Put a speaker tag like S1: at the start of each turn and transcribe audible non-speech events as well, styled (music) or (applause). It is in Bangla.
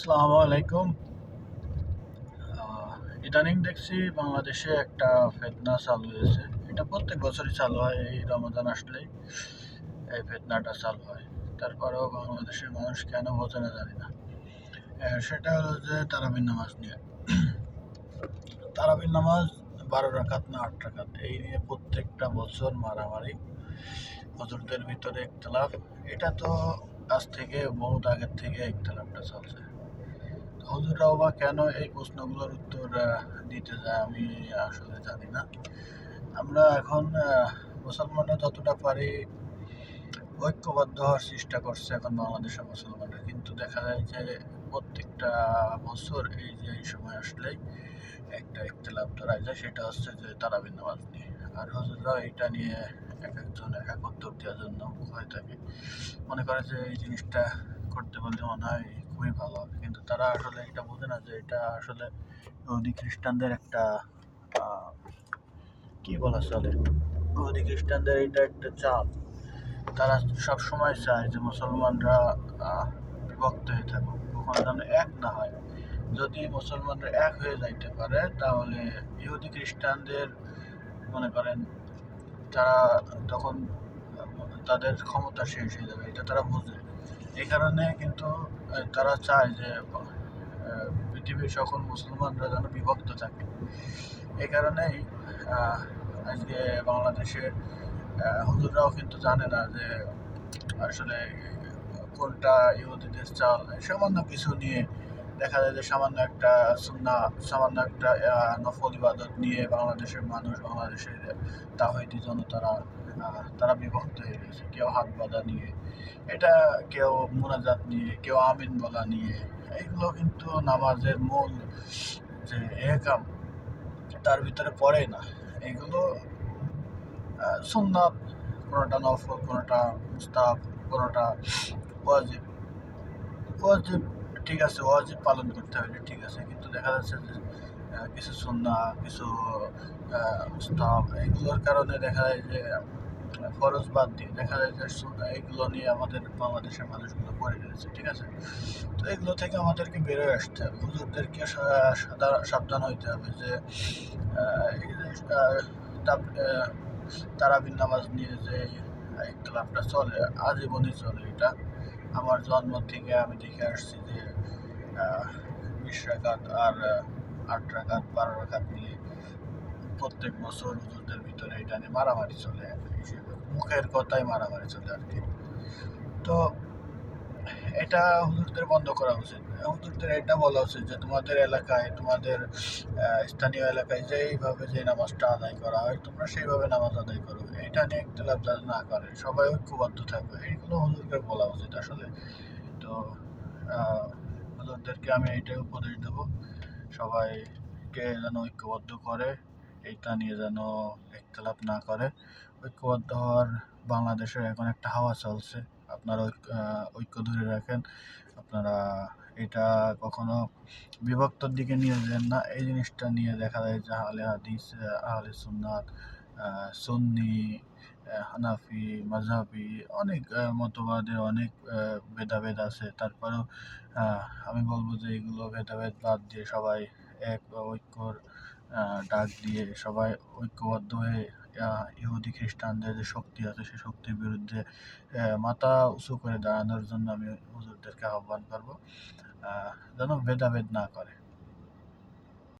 S1: আসসালামু আলাইকুম। ইদানিং দেখছি বাংলাদেশে একটা ফেতনা চালু হয়েছে। এটা প্রত্যেক বছরই চালু হয়, এই রমজান আসলেই এই ফেতনাটা চালু হয়। তারপরেও বাংলাদেশের মানুষ কেন বোঝে না জানি না। সেটা হলো যে তারাবির নামাজ নিয়ে। (clears throat) তারাবির নামাজ বারো রাকাত না আট রাকাত, এই নিয়ে প্রত্যেকটা বছর মারামারি। হজরদের ভিতরে ইখতলাফ। এটা তো আজ থেকে বহুত আগের থেকে ইখতলাফটা চলছে। হুজুরাও বা কেন এই প্রশ্নগুলোর উত্তর দিতে যায় আমি আসলে জানি না। আমরা এখন মুসলমানরা যতটা পারি ঐক্যবদ্ধ হওয়ার চেষ্টা করছে এখন বাংলাদেশের মুসলমানরা। কিন্তু দেখা যায় যে প্রত্যেকটা বছর এই যে এই সময় আসলেই একটা ইখতলাফ ধরা যায় সেটা হচ্ছে যে তারাবির নামাজ নিয়ে আর হুজুররা এটা নিয়ে এক একজন এক এক উত্তর দেওয়ার জন্য হয়ে থাকে। মনে করে যে এই জিনিসটা করতে পারলে মনে হয় খুবই ভালো হবে। কিন্তু তারা আসলে এটা বোঝে না যে এটা আসলে ইহুদি খ্রিস্টানদের একটা কি বলা চলে? ইহুদি খ্রিস্টানদের এটা একটা চাপ। তারা সব সময় চায় যে মুসলমানরা বিভক্ত হয়ে থাকুক। কখনো যেন এক না হয়। যদি মুসলমানরা এক হয়ে যাইতে পারে, তাহলে ইহুদি খ্রিস্টানদের মনে করেন তারা তখন, তাদের ক্ষমতা শেষ হয়ে যাবে, এটা তারা বোঝে। এই কারণে কিন্তু তারা চায় যে পৃথিবীর সকল মুসলমানরা যেন বিভক্ত থাকে। এই কারণেই আজকে বাংলাদেশে হুজুররাও কিন্তু জানে না যে, আসলে কোনটা ইহুদিদের চাল সামান্য কিছু নিয়ে দেখা যায় যে সামান্য একটা সুন্না, সামান্য একটা নফল ইবাদত নিয়ে বাংলাদেশের মানুষ, বাংলাদেশের তাহিদি জনতারা তারা বিভক্ত হয়ে গেছে কেউ হাত বাঁধা নিয়ে, এটা কেউ মোনাজাত নিয়ে, কেউ আমিন বলা নিয়ে এইগুলো কিন্তু নামাজের মূল যে একাম তার ভিতরে পড়ে না। এগুলো সুন্নাত, কোনোটা নফল, কোনোটা মুস্তাব কোনোটা ওয়াজিব। ওয়াজিব ঠিক আছে ওয়াজিব পালন করতে হবে ঠিক আছে কিন্তু দেখা যাচ্ছে যে কিছু সুন্না কিছু আহ, এগুলোর কারণে দেখা যায় যে ফরজ বাদ দিয়ে দেখা যায় যে এইগুলো নিয়ে আমাদের বাংলাদেশের মানুষগুলো পড়ে রয়েছে ঠিক আছে? তো এগুলো থেকে আমাদেরকে বেরোয় আসতে হবে। হুজুরদেরকে সাবধান হইতে হবে যে তারাবির নামাজ নিয়ে যে ইখতলাফটা চলে, আজীবনই চলে এটা। আমার জন্ম থেকে আমি দেখে আসছি যে বিশ রাকাত আর আট রাখাত বারো রাকাত নিয়ে প্রত্যেক বছর হুজুরদের ভিতরে এটা নিয়ে মারামারি চলে। মুখের কথাই মারামারি চলে আর কি। তো, এটা হুজুরদের বন্ধ করা উচিত। হুজুরদের এটা বলা উচিত যে তোমাদের এলাকায়, তোমাদের স্থানীয় এলাকায় যেইভাবে যে নামাজটা আদায় করা হয়, তোমরা সেইভাবে নামাজ আদায় করো। এটা নিয়ে একতলাপ যাতে না করে, সবাই ঐক্যবদ্ধ থাকবে। এইগুলো হুজুরদের বলা উচিত আসলে। তো হুজুরদেরকে আমি এইটাই উপদেশ দেবো। সবাইকে যেন ঐক্যবদ্ধ করে, এইটা নিয়ে যেন একতলাপ না করে। ঐক্যবদ্ধ হওয়ার বাংলাদেশের এখন একটা হাওয়া চলছে। আপনারা ঐক্য ধরে রাখেন। আপনারা এটা কখনো বিভক্তর দিকে নিয়ে যান না। এই জিনিসটা নিয়ে দেখা যায় যে আহলে হাদিস আহ, আহলে সুন্নাত সুন্নি হানাফি মাঝহাবি অনেক আহ, মতবাদের অনেক ভেদাভেদ আছে। তারপরেও আমি বলব যে এগুলো ভেদাভেদ বাদ দিয়ে সবাই এক ঐক্যর ডাক দিয়ে সবাই ঐক্যবদ্ধ হয়ে ইহুদি খ্রিস্টানদের যে শক্তি আছে সেই শক্তির বিরুদ্ধে মাথা উঁচু করে দাঁড়ানোর জন্য আমি হুজুরদেরকে আহ্বান করব। আহ, যেন ভেদাভেদ না করে